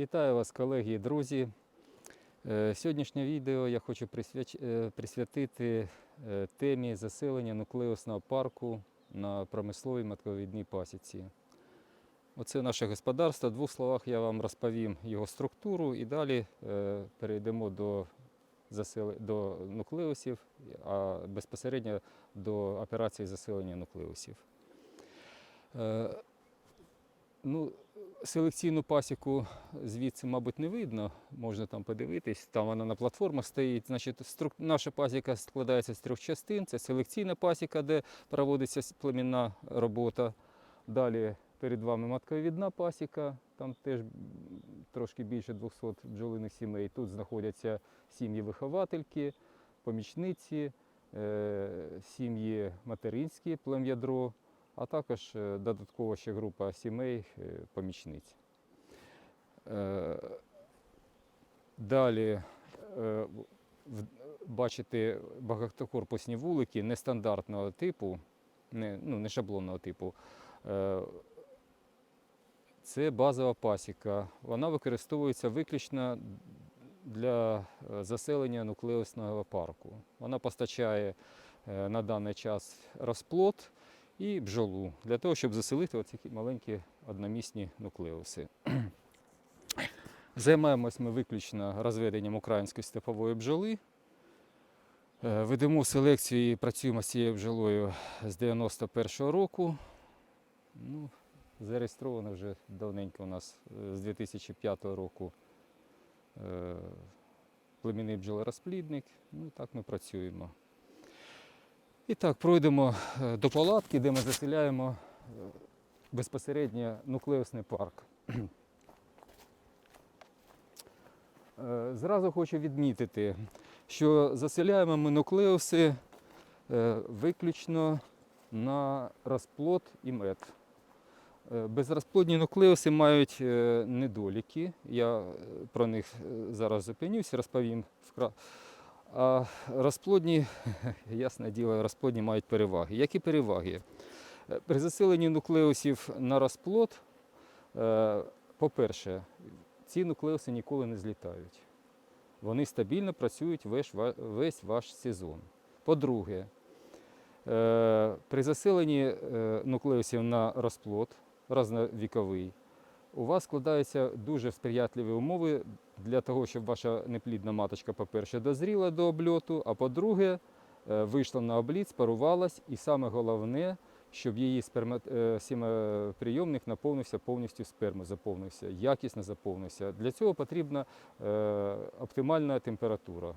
Вітаю вас, колеги і друзі. Е, Сьогоднішнє відео я хочу е, присвятити е, темі заселення нуклеусного парку на промисловій матковідній пасіці. Оце наше господарство. В двох словах я вам розповім його структуру і далі перейдемо до, до нуклеусів, а безпосередньо до операції заселення нуклеусів. Ну, селекційну пасіку звідси, мабуть, не видно. Можна там подивитись. Там вона на платформах стоїть. Значить, струк... наша пасіка складається з трьох частин. Це селекційна пасіка, де проводиться племінна робота. Далі перед вами матковідна пасіка, там теж трошки більше 200 бджолиних сімей. Тут знаходяться сім'ї виховательки, помічниці, е, сім'ї материнські, плем'ядро а також е, додаткова ще група сімей е, помічниць. Е, Далі бачите багатокорпусні вулики нестандартного типу, не, ну, не шаблонного типу. Це базова пасіка. Вона використовується виключно для заселення нуклеусного парку. Вона постачає на даний час розплод і бджолу для того, щоб заселити оці маленькі одномісні нуклеуси. Займаємось ми виключно розведенням української степової бджоли. Е, Ведемо селекцію і працюємо з цією бджолою з 91-го року. Ну, зареєстровано вже давненько у нас е, з 2005 року е, племінний бджолорозплідник. Ну, так ми працюємо. І так, пройдемо е, до палатки, де ми заселяємо е, безпосередньо нуклеусний парк. Е, Зразу хочу відмітити, що заселяємо ми нуклеуси виключно на розплод і мед. Безрозплодні нуклеуси мають недоліки. Я про них зараз зупинюсь, розповім вкра. А розплодні, ясне діло, розплодні мають переваги. Які переваги? Е, При заселенні нуклеусів на розплод, е, по-перше, ці нуклеуси ніколи не злітають. Вони стабільно працюють весь, ваш сезон. По-друге, е, при заселенні е, нуклеусів на розплод разновіковий, у вас складаються дуже сприятливі умови для того, щоб ваша неплідна маточка, по-перше, дозріла до обльоту, а по-друге, е, вийшла на обліт, спарувалась, і саме головне, щоб її сперма, е, наповнився повністю спермою, заповнився, якісно заповнився. Для цього потрібна е, оптимальна температура.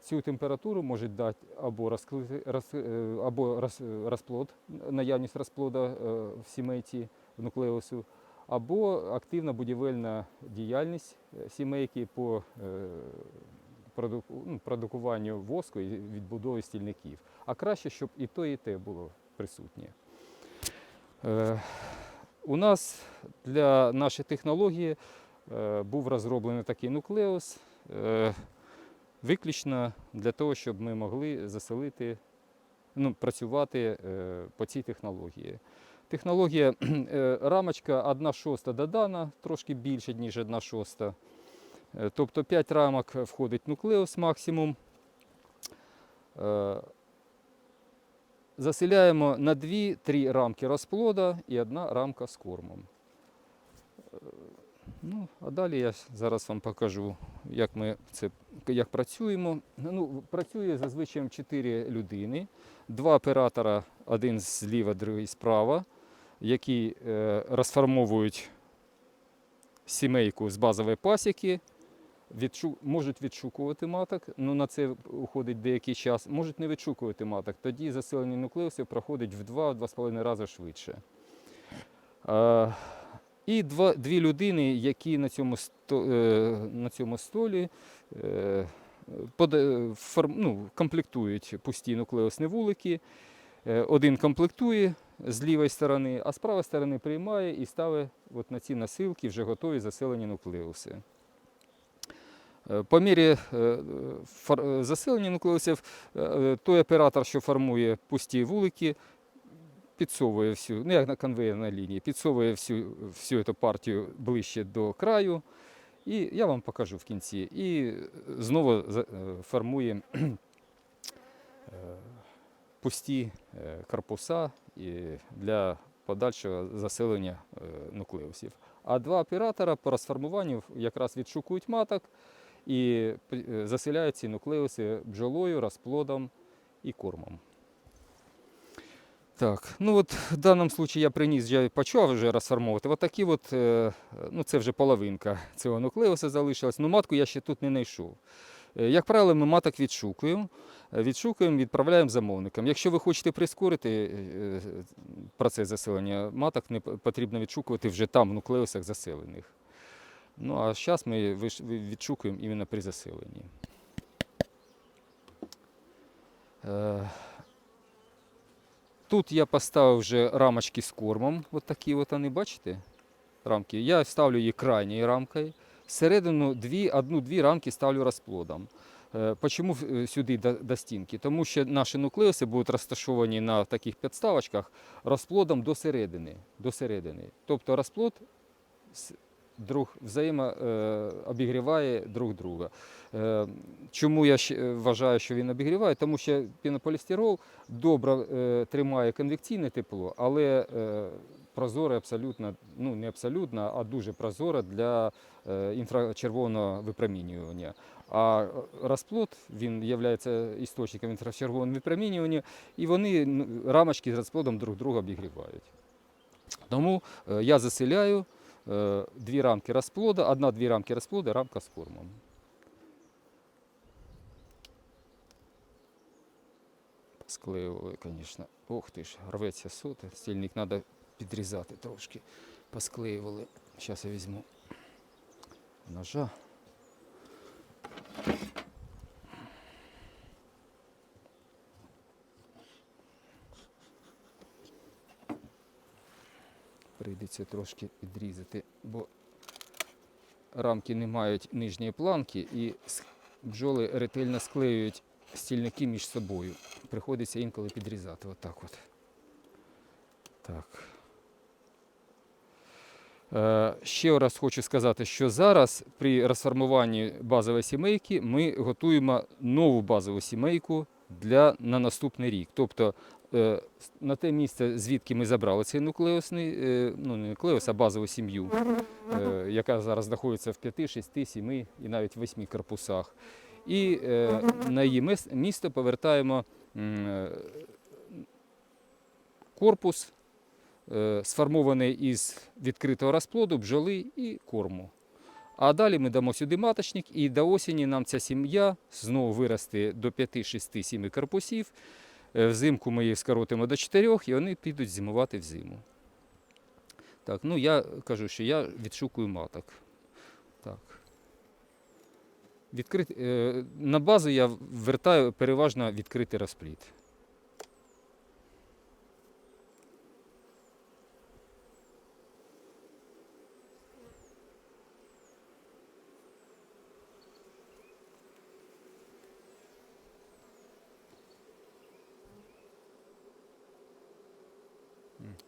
Цю температуру може дати або, розкрити, роз, або роз, розплод, наявність розплода в сімейці, в нуклеусу, або активна будівельна діяльність е, сімейки по е, ну, продукуванню воску і відбудові стільників. А краще, щоб і то, і те було присутнє. Е, У нас для нашої технології був розроблений такий нуклеус виключно для того, щоб ми могли заселити, ну, працювати по цій технології. Технологія е, рамочка 1 шоста додана, трошки більше, ніж 1 шоста. Е, Тобто 5 рамок входить нуклеус максимум. Е, Заселяємо на 2-3 рамки розплода і одна рамка з кормом. Ну, а далі я зараз вам покажу, як ми це як працюємо. Ну, працює зазвичай 4 людини, два оператора, один зліва, другий справа, які е, розформовують сімейку з базової пасіки, можуть відшукувати маток, ну на це уходить деякий час, можуть не відшукувати маток. Тоді заселення нуклеусів проходить в 2-2,5 рази швидше. Е, і два, дві людини, які на цьому, сто, е, на цьому столі ну, комплектують пусті нуклеусні вулики. Е, Один комплектує з лівої сторони, а з правої сторони приймає і ставить от на ці насилки вже готові заселені нуклеуси. Е, По мірі е, заселення нуклеусів, той оператор, що формує пусті вулики, підсовує всю, ну як на конвейерній лінії, підсовує всю, всю цю партію ближче до краю. І я вам покажу в кінці. І знову формує пусті е, корпуса для подальшого заселення е, нуклеусів. А два оператора по розформуванню якраз відшукують маток і е, заселяють ці нуклеуси бджолою, розплодом і кормом. Так, ну от в даному випадку я приніс, я почав вже розформовувати. От такі от, ну це вже половинка цього нуклеуса залишилась. Ну матку я ще тут не знайшов. Е, Як правило, ми маток відшукуємо, е, відшукуємо, відправляємо замовникам. Якщо ви хочете прискорити е, процес заселення маток, не потрібно відшукувати вже там, в нуклеусах заселених. Ну а зараз ми відшукуємо іменно при заселенні. Тут я поставив вже рамочки з кормом. От такі от вони, бачите? Рамки. Я ставлю її крайньою рамкою. Всередину дві, одну-дві рамки ставлю розплодом. Е, Почому е, сюди до, стінки? Тому що наші нуклеуси будуть розташовані на таких підставочках розплодом до середини. До середини. Тобто розплод друг взаємо е, друг друга. Чому я вважаю, що він обігріває? Тому що пінополістирол добре тримає конвекційне тепло, але прозоре абсолютно, ну не абсолютно, а дуже прозоре для е, інфрачервоного випромінювання. А е, розплод він є істочником інфрачервоного випромінювання, і вони рамочки з розплодом друг друга обігрівають. Тому е, я заселяю дві рамки розплода, одна-дві рамки розплода, рамка з кормом. Склеювали, звісно. Ох ти ж, рветься соти. Стільник треба підрізати трошки. Посклеювали. Зараз я візьму ножа. Прийдеться трошки підрізати, бо рамки не мають нижньої планки і бджоли ретельно склеюють стільники між собою. Приходиться інколи підрізати. Отак от. Так. Е, ще раз хочу сказати, що зараз при розформуванні базової сімейки ми готуємо нову базову сімейку для, на наступний рік. Тобто е, на те місце, звідки ми забрали цей нуклеусний, е, ну не нуклеус, а базову сім'ю, яка зараз знаходиться в 5, 6, 7 і навіть 8 корпусах. І на її місто повертаємо корпус, сформований із відкритого розплоду, бджоли і корму. А далі ми дамо сюди маточник, і до осені нам ця сім'я знову виросте до 5, 6, 7 корпусів. Е, Взимку ми їх скоротимо до 4 і вони підуть зимувати в зиму. Так, ну я кажу, що я відшукую маток. Так. Відкрит... е, На базу я вертаю переважно відкритий розплід.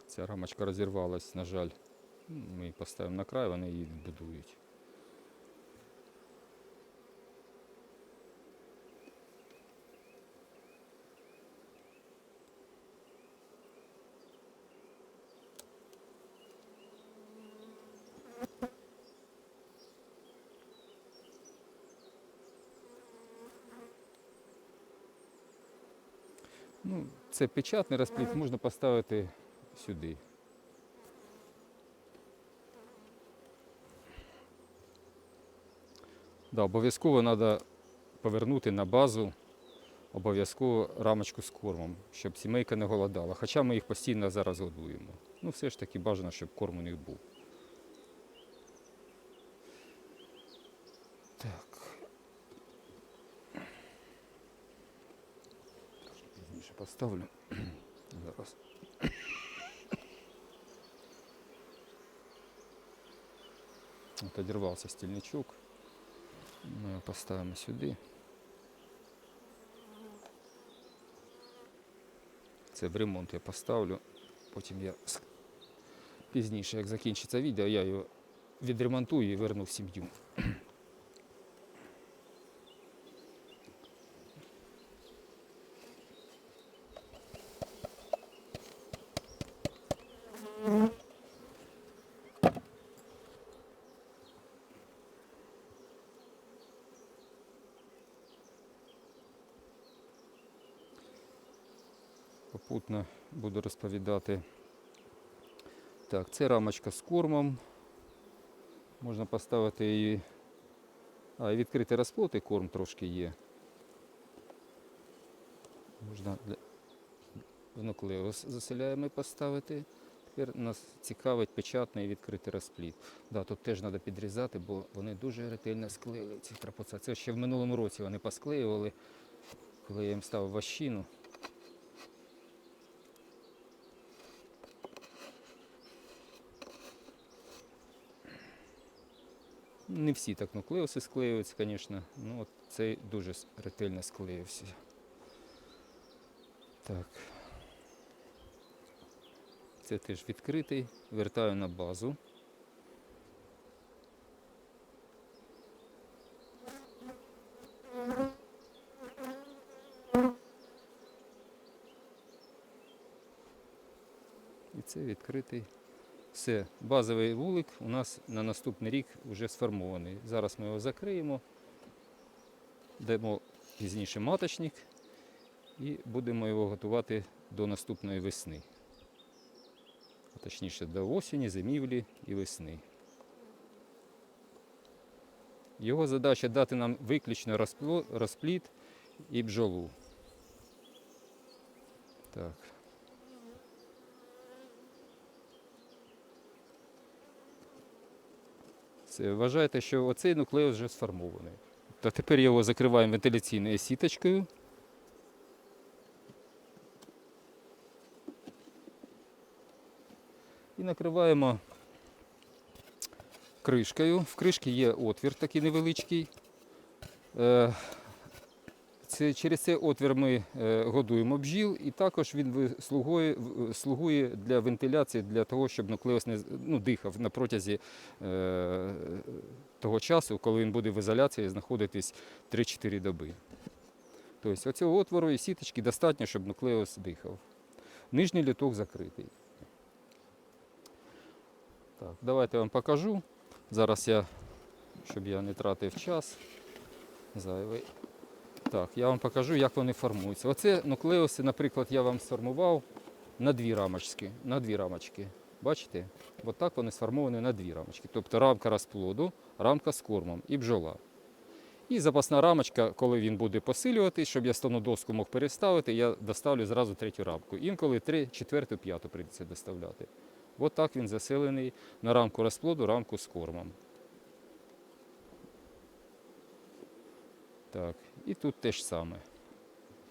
Ця рамочка розірвалась, на жаль. Ми її поставимо на край, вони її будують. Ну, це печатний розплід, можна поставити сюди. Да, обов'язково треба повернути на базу обов'язково рамочку з кормом, щоб сімейка не голодала. Хоча ми їх постійно зараз годуємо. Ну, все ж таки бажано, щоб корм у них був. Так. Пізніше поставлю. Зараз. От одірвався стільничок. Ми його поставимо сюди. Це в ремонт я поставлю. Потім я пізніше, як закінчиться відео, я його відремонтую і верну в сім'ю. Попутно буду розповідати. Так, це рамочка з кормом. Можна поставити її. А, і відкритий розплод і корм трошки є. Можна для в нуклеус заселяємо поставити. Тепер нас цікавить печатний і відкритий розплід. Да, тут теж треба підрізати, бо вони дуже ретельно склеїли ці крапоца. Це ще в минулому році вони посклеювали, коли я їм ставив ващину. Не всі так нуклеуси склеюються, звісно. Ну, от цей дуже ретельно склеївся. Так. Це теж відкритий. Вертаю на базу. І це відкритий. Все, базовий вулик у нас на наступний рік вже сформований. Зараз ми його закриємо, дамо пізніше маточник і будемо його готувати до наступної весни. А Точніше, до осені, зимівлі і весни. Його задача дати нам виключно розплід і бджолу. Так. Це, вважайте, що оцей нуклеус вже сформований. Та тепер його закриваємо вентиляційною сіточкою. І накриваємо кришкою. В кришці є отвір такий невеличкий. Через цей отвір ми е, годуємо бджіл, і також він слугує, слугує для вентиляції, для того, щоб нуклеус не ну, дихав на протязі е, того часу, коли він буде в ізоляції знаходитись 3-4 доби. Тобто оцього отвору і сіточки достатньо, щоб нуклеус дихав. Нижній літок закритий. Так, давайте я вам покажу. Зараз я, щоб я не тратив час зайвий. Так, я вам покажу, як вони формуються. Оце нуклеуси, наприклад, я вам сформував на дві рамочки. На дві рамочки. Бачите? От так вони сформовані на дві рамочки. Тобто рамка розплоду, рамка з кормом і бджола. І запасна рамочка, коли він буде посилюватись, щоб я стану доску мог переставити, я доставлю зразу третю рамку. Інколи три, четверту, п'яту прийдеться доставляти. От так він заселений на рамку розплоду, рамку з кормом. Так, і тут те ж саме.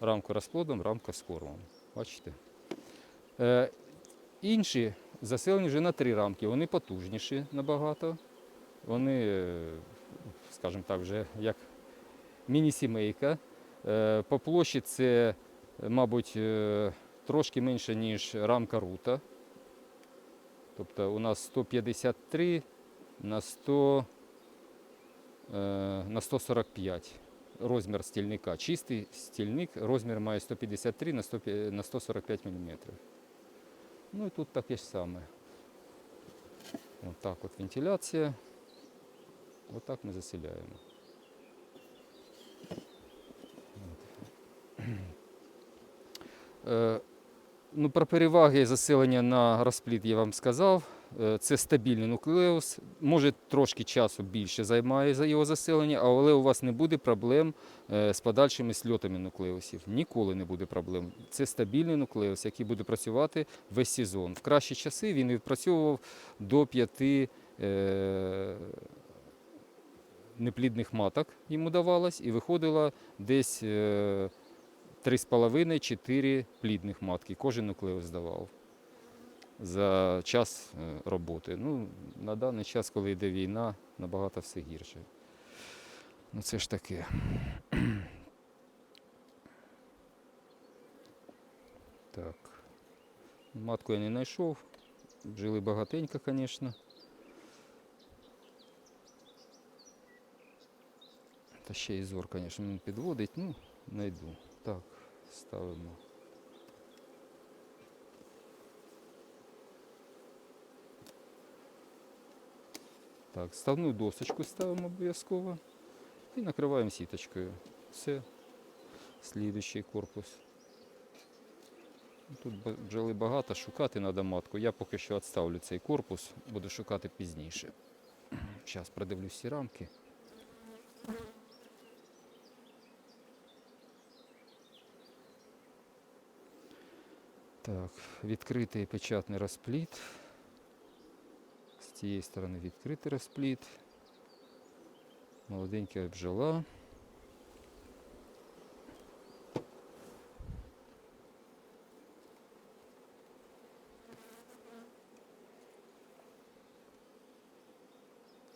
Рамку розплодом, рамка з кормом. Бачите? Е, інші заселені вже на три рамки. Вони потужніші набагато. Вони, е, скажімо так, вже як міні-сімейка. Е, по площі це, мабуть, е, трошки менше, ніж рамка рута. Тобто у нас 153 на 100, е, на 145 розмір стільника. Чистий стільник, розмір має 153 на 145 мм. Ну і тут таке ж саме. Ось так от вентиляція. Ось так ми заселяємо. Е, Ну, про переваги заселення на розплід я вам сказав. Е, Це стабільний нуклеус. Може трошки часу більше займає за його заселення, але у вас не буде проблем е, з подальшими сльотами нуклеусів. Ніколи не буде проблем. Це стабільний нуклеус, який буде працювати весь сезон. В кращі часи він відпрацьовував до п'яти е, неплідних маток йому давалось, і виходило десь. Е, 3,5-4 плідних матки. Кожен нуклеус здавав за час е, роботи. Ну, на даний час, коли йде війна, набагато все гірше. Ну це ж таке. Так. Матку я не знайшов. Жили багатенько, звісно. Та ще і зор, звісно, підводить. Ну, знайду. Так, ставимо. Так, ставну досочку ставимо обов'язково і накриваємо сіточкою. Все. Слідуючий корпус. Тут ба- бджоли багато, шукати треба матку. Я поки що відставлю цей корпус, буду шукати пізніше. Зараз продивлюсь всі рамки. Так, відкритий печатний розпліт. Цієї сторони відкритий розпліт. Молоденька бджола.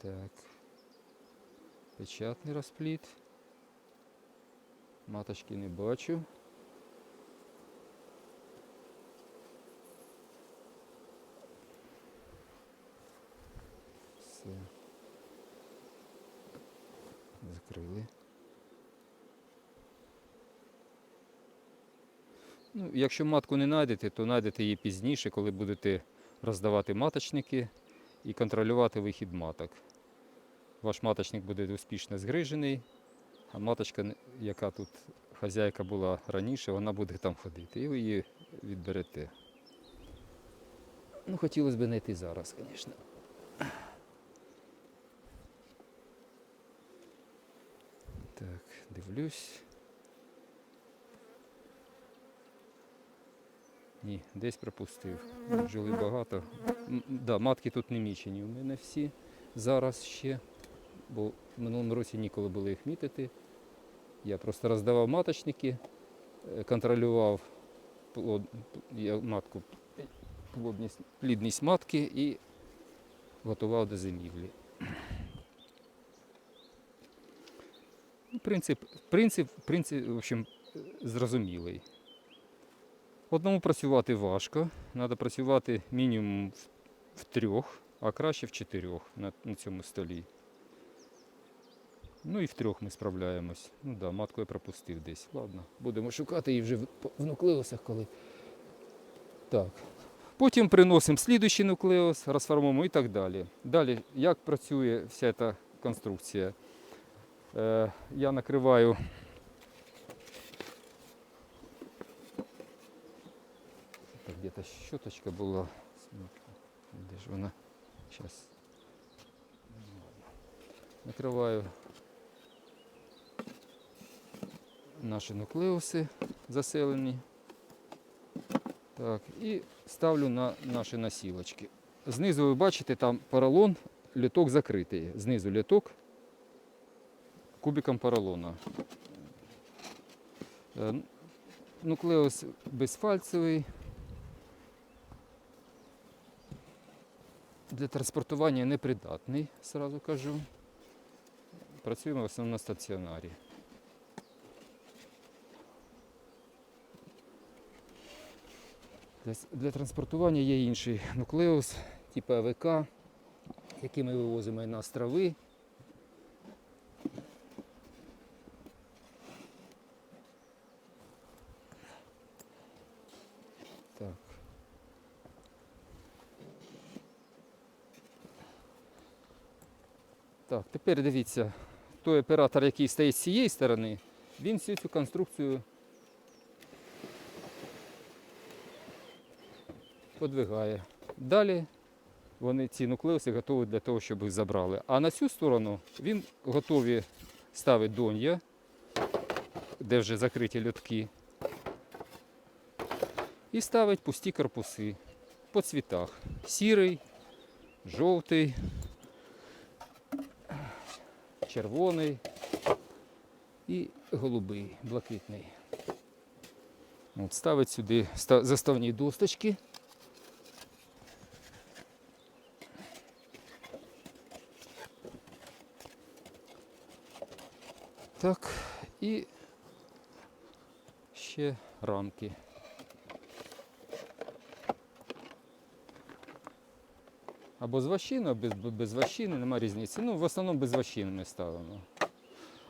Так. Печатний розпліт. Маточки не бачу. Все. Закрили. Ну, якщо матку не знайдете, то знайдете її пізніше, коли будете роздавати маточники і контролювати вихід маток. Ваш маточник буде успішно згрижений, а маточка, яка тут хазяйка була раніше, вона буде там ходити. І ви її відберете. Ну, хотілося б знайти зараз, звісно. Так, дивлюсь. Ні, десь пропустив. Бджоли багато. Да, матки тут не мічені у мене всі зараз ще, бо в минулому році ніколи було їх мітити. Я просто роздавав маточники, е, контролював плод, матку, плодність, плідність матки і готував до зимівлі. Ну, Принцип, принцип, принцип, в общем, е, зрозумілий. Одному працювати важко, треба працювати мінімум в- трьох, а краще в чотирьох на, на цьому столі. Ну і в трьох ми справляємось. Ну да, матку я пропустив десь. Ладно, будемо шукати її вже в, в нуклеусах, коли. Так. Потім приносимо слідуючий нуклеус, розформуємо і так далі. Далі, як працює вся ця конструкція? Е, я накриваю Так, где-то щеточка была. Где же она? Сейчас. Накрываю наші нуклеуси заселені. Так, і ставлю на наші насілочки. Знизу ви бачите, там поролон, літок закритий. Знизу літок кубиком поролона. Е, Нуклеус безфальцевий. Для транспортування непридатний, сразу кажу. Працюємо в основному на стаціонарі. Для, для транспортування є інший нуклеус, типу АВК, який ми вивозимо на острови. Так, тепер дивіться, той оператор, який стоїть з цієї сторони, він всю цю конструкцію подвигає. Далі вони ці нуклеуси готові для того, щоб їх забрали. А на цю сторону він готові ставить дон'я, де вже закриті льотки, і ставить пусті корпуси по цвітах. Сірий, жовтий, червоний і голубий, блакитний. От ставить сюди ста- заставні досточки. Так, і ще рамки. Або з вощини, або без, вощини, немає різниці. Ну, в основному без вощини ми ставимо.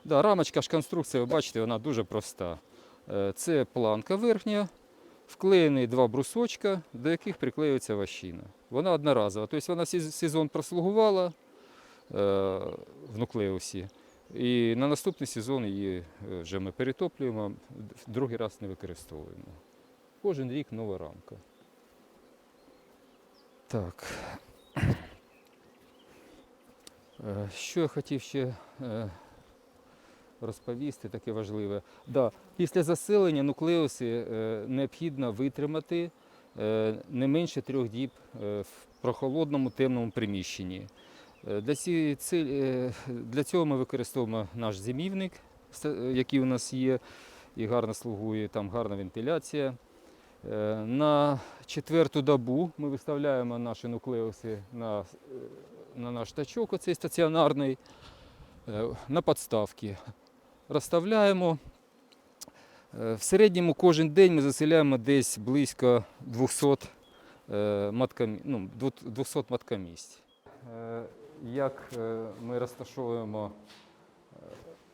Да, рамочка ж конструкція, ви бачите, вона дуже проста. Е, Це планка верхня, вклеєні два брусочка, до яких приклеюється вощина. Вона одноразова. Тобто вона сезон прослугувала е, в нуклеусі. І на наступний сезон її е, вже ми перетоплюємо, другий раз не використовуємо. Кожен рік нова рамка. Так. Е, Що я хотів ще е, розповісти, таке важливе. Да, після заселення нуклеуси е, необхідно витримати не менше трьох діб в прохолодному темному приміщенні. Для, цієї для цього ми використовуємо наш зимівник, який у нас є, і гарно слугує, там гарна вентиляція. На четверту добу ми виставляємо наші нуклеуси на, на наш тачок, оцей стаціонарний, е, на підставки. Розставляємо. Е, В середньому кожен день ми заселяємо десь близько 200 е, маткомі- ну, 200 маткомісць. Е, Як ми розташовуємо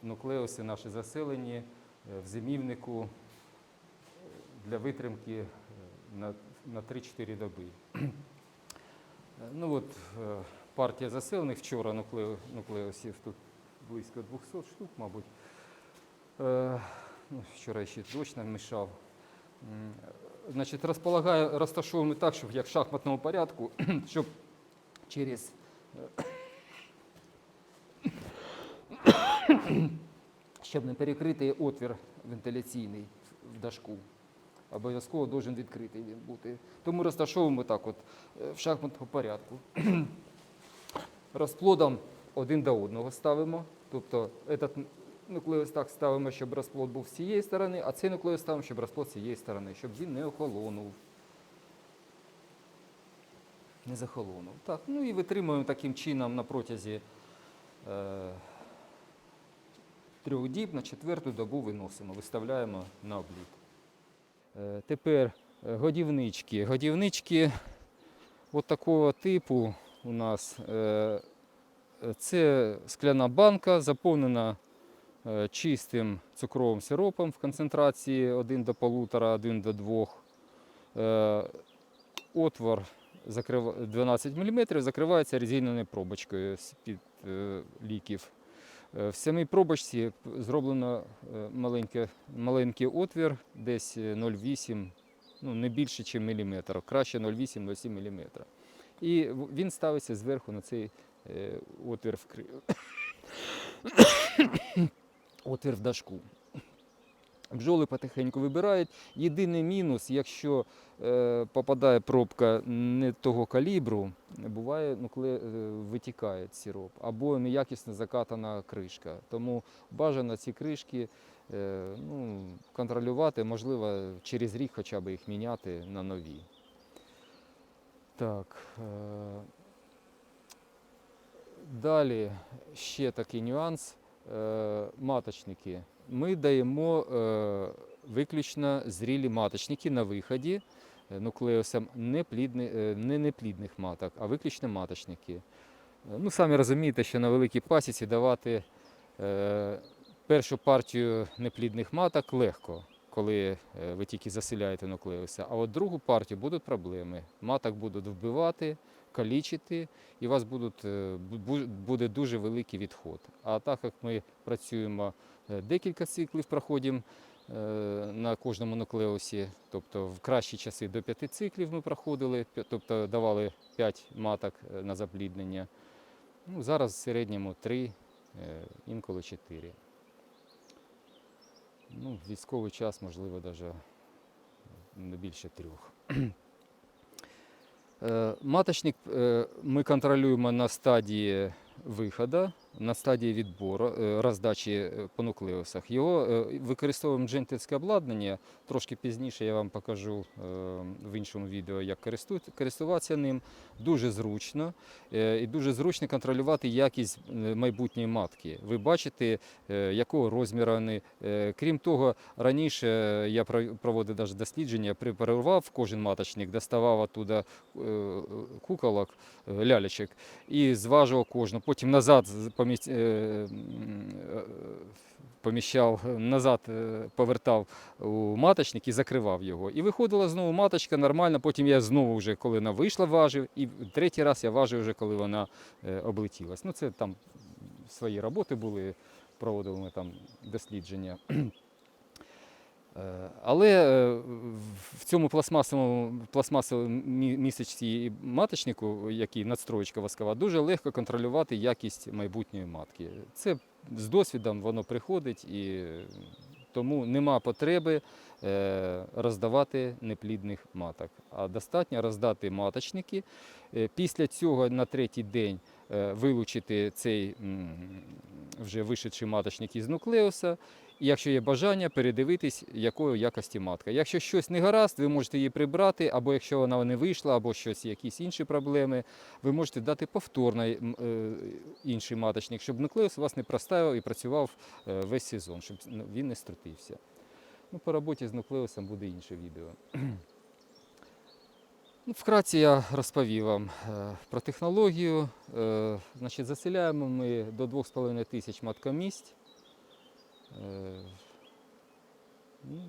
нуклеуси наші заселені в зимівнику для витримки на, на 3-4 доби. Ну от партія заселених вчора нуклео, нуклеусів тут близько 200 штук, мабуть. Е, ну, вчора ще дощ нам мішав. Значить, розполагаю, розташовуємо так, щоб як в шахматному порядку, щоб через е, щоб не перекрити отвір вентиляційний в дашку. Обов'язково должен відкритий він бути. Тому розташовуємо так от е, в шахматному порядку. Розплодом один до одного ставимо. Тобто этот нуклеус так ставимо, щоб розплод був з цієї сторони, а цей нуклеус ставимо, щоб розплод з цієї сторони, щоб він не охолонув. Не захолонув. Так, ну і витримуємо таким чином на протязі е, трьох діб, на четверту добу виносимо, виставляємо на обліт. Е, Тепер е, годівнички. Годівнички от такого типу у нас е, це скляна банка, заповнена е, чистим цукровим сиропом в концентрації 1 до 1,5, 1 до 2. Е, Отвор 12 мм закривається резинною пробочкою з-під е, ліків. В самій пробочці зроблено маленьке, маленький отвір, десь е, 0,8, ну не більше, ніж міліметр, краще 0,8-0,7 мм. І він ставиться зверху на цей е, отвір в, кри- отвір в дашку. Бджоли потихеньку вибирають. Єдиний мінус, якщо е, попадає пробка не того калібру, буває, ну, коли е, витікає сироп, або неякісно закатана кришка. Тому бажано ці кришки е, ну, контролювати, можливо, через рік хоча б їх міняти на нові. Так. Е, далі ще такий нюанс. Е, маточники. Ми даємо е, виключно зрілі маточники на виході нуклеусам неплідни, е, не неплідних маток, а виключно маточники. Ну, самі розумієте, що на великій пасіці давати першу партію неплідних маток легко, коли е, ви тільки заселяєте нуклеуси. А от другу партію будуть проблеми. Маток будуть вбивати, калічити, і у вас будуть, е, бу- бу- буде дуже великий відход. А так як ми працюємо е, декілька циклів, проходимо на кожному нуклеусі, тобто в кращі часи до п'яти циклів ми проходили, тобто давали 5 маток на запліднення. Ну, зараз в середньому 3, інколи 4. Ну, військовий час, можливо, навіть не більше трьох. Е, Маточник е, ми контролюємо на стадії виходу на стадії відбору е, роздачі е, по нуклеусах. Його е, використовуємо джентльське обладнання. Трошки пізніше я вам покажу в іншому відео, як користуватися ним. Дуже зручно і дуже зручно контролювати якість майбутньої матки. Ви бачите, якого розміру вони. Крім того, раніше я проводив навіть дослідження, препарував кожен маточник, доставав оттуда куколок, лялечок і зважував кожну. Потім назад е, поміщав, е, назад е, повертав у маточник і закривав його. І виходила знову маточка нормально. Потім я знову вже, коли вона вийшла, важив, і третій раз я важив вже, коли вона облетілась. Ну, це там свої роботи були, проводили ми там дослідження. Е, Але е, в- цьому пластмасовому, пластмасовому місячці маточнику, який надстроєчка воскова, дуже легко контролювати якість майбутньої матки. Це з досвідом воно приходить і тому нема потреби е, роздавати неплідних маток. А достатньо роздати маточники. Після цього на третій день вилучити цей вже вишедший маточник із нуклеуса. І якщо є бажання, передивитись, якої якості матка. Якщо щось не гаразд, ви можете її прибрати, або якщо вона не вийшла, або щось, якісь інші проблеми, ви можете дати повторний е, інший маточник, щоб нуклеус у вас не простаював і працював е, весь сезон, щоб ну, він не струтився. Ну, по роботі з нуклеусом буде інше відео. Ну, вкратце я розповів вам е, про технологію. Е, значить, заселяємо ми до 2,5 тисяч маткомість. Е, ну,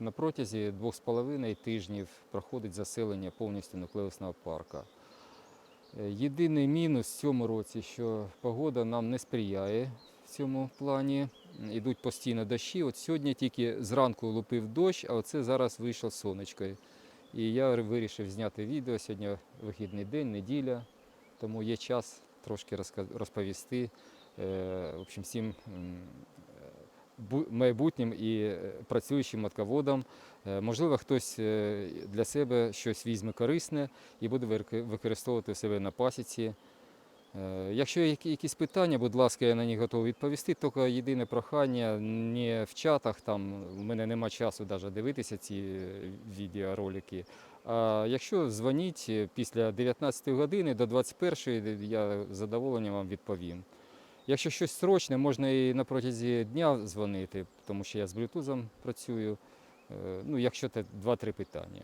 на протязі 2,5 тижнів проходить заселення повністю нуклеусного парка. Єдиний мінус в цьому році, що погода нам не сприяє в цьому плані. Ідуть постійно дощі. От сьогодні тільки зранку лупив дощ, а оце зараз вийшло сонечко. І я вирішив зняти відео. Сьогодні вихідний день, неділя, тому є час трошки розповісти е, в общем, всім е, бу- майбутнім і е, працюючим матководам. Можливо, хтось для себе щось візьме корисне і буде використовувати себе на пасіці. Е, Якщо є якісь питання, будь ласка, я на них готовий відповісти. Тільки єдине прохання не в чатах, там у мене нема часу навіть дивитися ці е, відеоролики. А якщо дзвоніть е, після 19 години до 21 я з задоволенням вам відповім. Якщо щось срочне, можна і на протязі дня дзвонити, тому що я з блютузом працюю. Ну, якщо це 2-3 питання.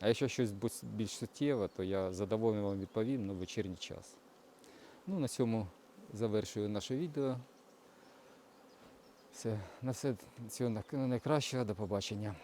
А якщо щось більш суттєве, то я з задоволенням вам відповім на вечірній час. Ну, на цьому завершую наше відео. Все, на все цього найкращого, до побачення.